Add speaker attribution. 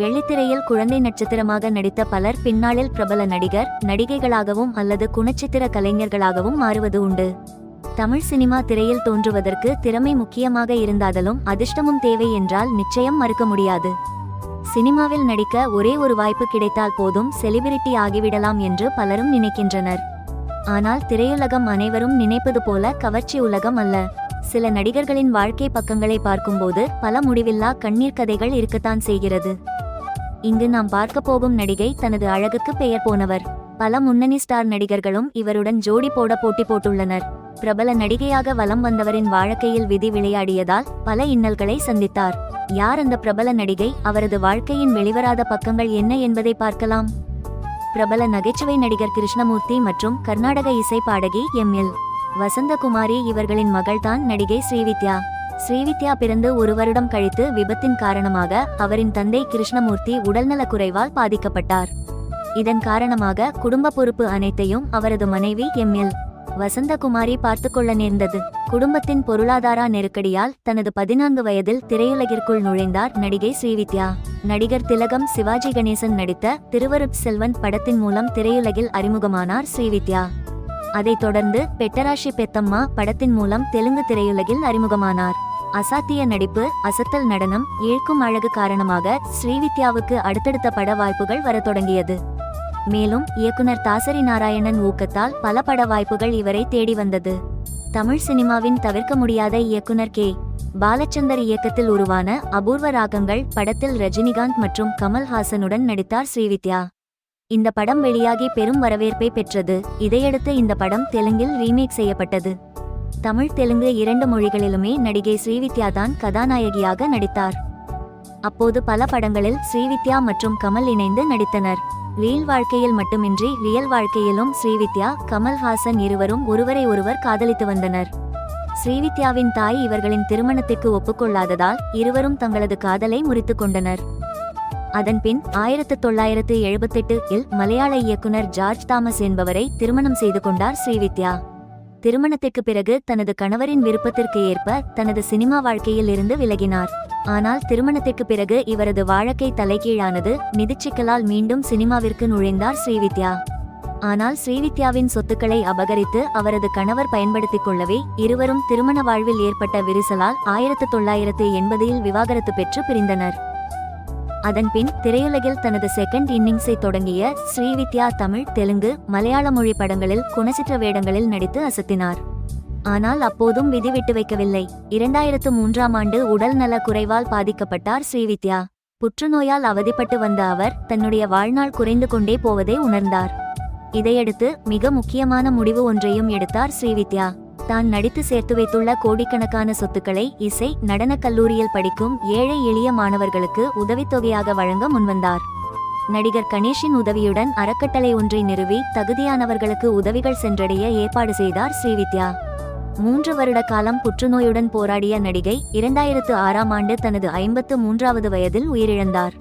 Speaker 1: வெள்ளித்திரையில் குழந்தை நட்சத்திரமாக நடித்த பலர் பின்னாளில் பிரபல நடிகர் நடிகைகளாகவும் அல்லது குணச்சித்திர கலைஞர்களாகவும் மாறுவது உண்டு. தமிழ் சினிமா திரையில் தோன்றுவதற்கு திறமை முக்கியமாக இருந்தாலும் அதிர்ஷ்டமும் தேவை என்றால் நிச்சயம் மறுக்க முடியாது. சினிமாவில் நடிக்க ஒரே ஒரு வாய்ப்பு கிடைத்தால் போதும் செலிபிரிட்டி ஆகிவிடலாம் என்று பலரும் நினைக்கின்றனர். ஆனால் திரையுலகம் அனைவரும் நினைப்பது போல கவர்ச்சி உலகம் அல்ல. சில நடிகர்களின் வாழ்க்கை பக்கங்களை பார்க்கும்போது பல முடிவில்லா கண்ணீர் கதைகள் இருக்கத்தான் செய்கிறது. இங்கு நாம் பார்க்க போகும் நடிகை தனது அழகுக்கு பெயர் போனவர். பல முன்னணி ஸ்டார் நடிகர்களும் இவருடன் ஜோடி போட போட்டி போட்டுள்ளனர். பிரபல நடிகையாக வலம் வந்தவரின் வாழ்க்கையில் விதி விளையாடியதால் பல இன்னல்களை சந்தித்தார். யார் அந்த பிரபல நடிகை? அவரது வாழ்க்கையின் வெளிவராத பக்கங்கள் என்ன என்பதை பார்க்கலாம். பிரபல நகைச்சுவை நடிகர் கிருஷ்ணமூர்த்தி மற்றும் கர்நாடக இசை பாடகி எம் எல். வசந்தகுமாரி இவர்களின் மகள்தான் நடிகை ஸ்ரீவித்யா. ஸ்ரீவித்யா பிறந்து ஒரு வருடம் கழித்து விபத்தின் காரணமாக அவரின் தந்தை கிருஷ்ணமூர்த்தி உடல்நலக் குறைவால் பாதிக்கப்பட்டார். இதன் காரணமாக குடும்ப பொறுப்பு அனைத்தையும் அவரது மனைவி எம் எல். வசந்தகுமாரி பார்த்துக்கொள்ள நேர்ந்தது. குடும்பத்தின் பொருளாதார நெருக்கடியால் தனது பதினான்கு வயதில் திரையுலகிற்குள் நுழைந்தார் நடிகை ஸ்ரீவித்யா. நடிகர் திலகம் சிவாஜி கணேசன் நடித்த திருவருட் செல்வன் படத்தின் மூலம் திரையுலகில் அறிமுகமானார் ஸ்ரீவித்யா. அதைத் தொடர்ந்து பெட்டராஷி பெத்தம்மா படத்தின் மூலம் தெலுங்கு திரையுலகில் அறிமுகமானார். அசாத்திய நடிப்பு அசத்தல் நடனம் இழுக்கும் அழகு காரணமாக ஸ்ரீவித்யாவுக்கு அடுத்தடுத்த பட வாய்ப்புகள் வரத் தொடங்கியது. மேலும் இயக்குனர் தாசரி நாராயணன் ஊக்கத்தால் பல பட வாய்ப்புகள் இவரை தேடி வந்தது. தமிழ் சினிமாவின் தவிர்க்க முடியாத இயக்குனர் கே. பாலச்சந்தர் இயக்கத்தில் உருவான அபூர்வ ராகங்கள் படத்தில் ரஜினிகாந்த் மற்றும் கமல்ஹாசனுடன் நடித்தார் ஸ்ரீவித்யா. இந்த படம் வெளியாகி பெரும் வரவேற்பை பெற்றது. இதையடுத்து இந்த படம் தெலுங்கில் ரீமேக் செய்யப்பட்டது. தமிழ் தெலுங்கு இரண்டு மொழிகளிலுமே நடிகை ஸ்ரீவித்யா தான் கதாநாயகியாக நடித்தார். அப்போது பல படங்களில் ஸ்ரீவித்யா மற்றும் கமல் இணைந்து நடித்தனர். ரீல் வாழ்க்கையில் மட்டுமின்றி ரியல் வாழ்க்கையிலும் ஸ்ரீவித்யா கமல்ஹாசன் இருவரும் ஒருவரை ஒருவர் காதலித்து வந்தனர். ஸ்ரீவித்யாவின் தாய் இவர்களின் திருமணத்திற்கு ஒப்புக்கொள்ளாததால் இருவரும் தங்களது காதலை முறித்துக் கொண்டனர். அதன்பின் ஆயிரத்து தொள்ளாயிரத்து எழுபத்தெட்டு இல் மலையாள இயக்குனர் ஜார்ஜ் தாமஸ் என்பவரை திருமணம் செய்து கொண்டார் ஸ்ரீவித்யா. திருமணத்திற்கு பிறகு தனது கணவரின் விருப்பத்திற்கு ஏற்ப தனது சினிமா வாழ்க்கையில் இருந்து விலகினார். ஆனால் திருமணத்திற்கு பிறகு இவரது வாழ்க்கை தலைகீழானது நிதிச்சிக்கலால் மீண்டும் சினிமாவிற்கு நுழைந்தார் ஸ்ரீவித்யா. ஆனால் ஸ்ரீவித்யாவின் சொத்துக்களை அபகரித்து அவரது கணவர் பயன்படுத்திக் கொள்ளவே இருவரும் திருமண வாழ்வில் ஏற்பட்ட விரிசலால் ஆயிரத்து தொள்ளாயிரத்து எண்பதில் விவாகரத்து பெற்று பிரிந்தனர். அதன்பின் திரையுலகில் தனது செகண்ட் இன்னிங்ஸை தொடங்கிய ஸ்ரீவித்யா தமிழ் தெலுங்கு மலையாள மொழி படங்களில் குணச்சித்திர வேடங்களில் நடித்து அசத்தினார். ஆனால் அப்போதும் விதி விட்டு வைக்கவில்லை. இரண்டாயிரத்து மூன்றாம் ஆண்டு உடல் நல குறைவால் பாதிக்கப்பட்டார் ஸ்ரீவித்யா. புற்றுநோயால் அவதிப்பட்டு வந்த அவர் தன்னுடைய வாழ்நாள் குறைந்து கொண்டே போவதை உணர்ந்தார். இதையடுத்து மிக முக்கியமான முடிவு ஒன்றையும் எடுத்தார் ஸ்ரீவித்யா. தான் நடித்து சேர்த்து வைத்துள்ள கோடிக்கணக்கான சொத்துக்களை இசை நடனக் கல்லூரியில் படிக்கும் ஏழை எளிய மாணவர்களுக்கு உதவித்தொகையாக வழங்க முன்வந்தார். நடிகர் கணேஷின் உதவியுடன் அறக்கட்டளை ஒன்றை நிறுவி தகுதியானவர்களுக்கு உதவிகள் சென்றடைய ஏற்பாடு செய்தார் ஸ்ரீவித்யா. மூன்று வருட காலம் புற்றுநோயுடன் போராடிய நடிகை இரண்டாயிரத்து ஆறாம் ஆண்டு தனது ஐம்பத்து மூன்றாவது வயதில் உயிரிழந்தார்.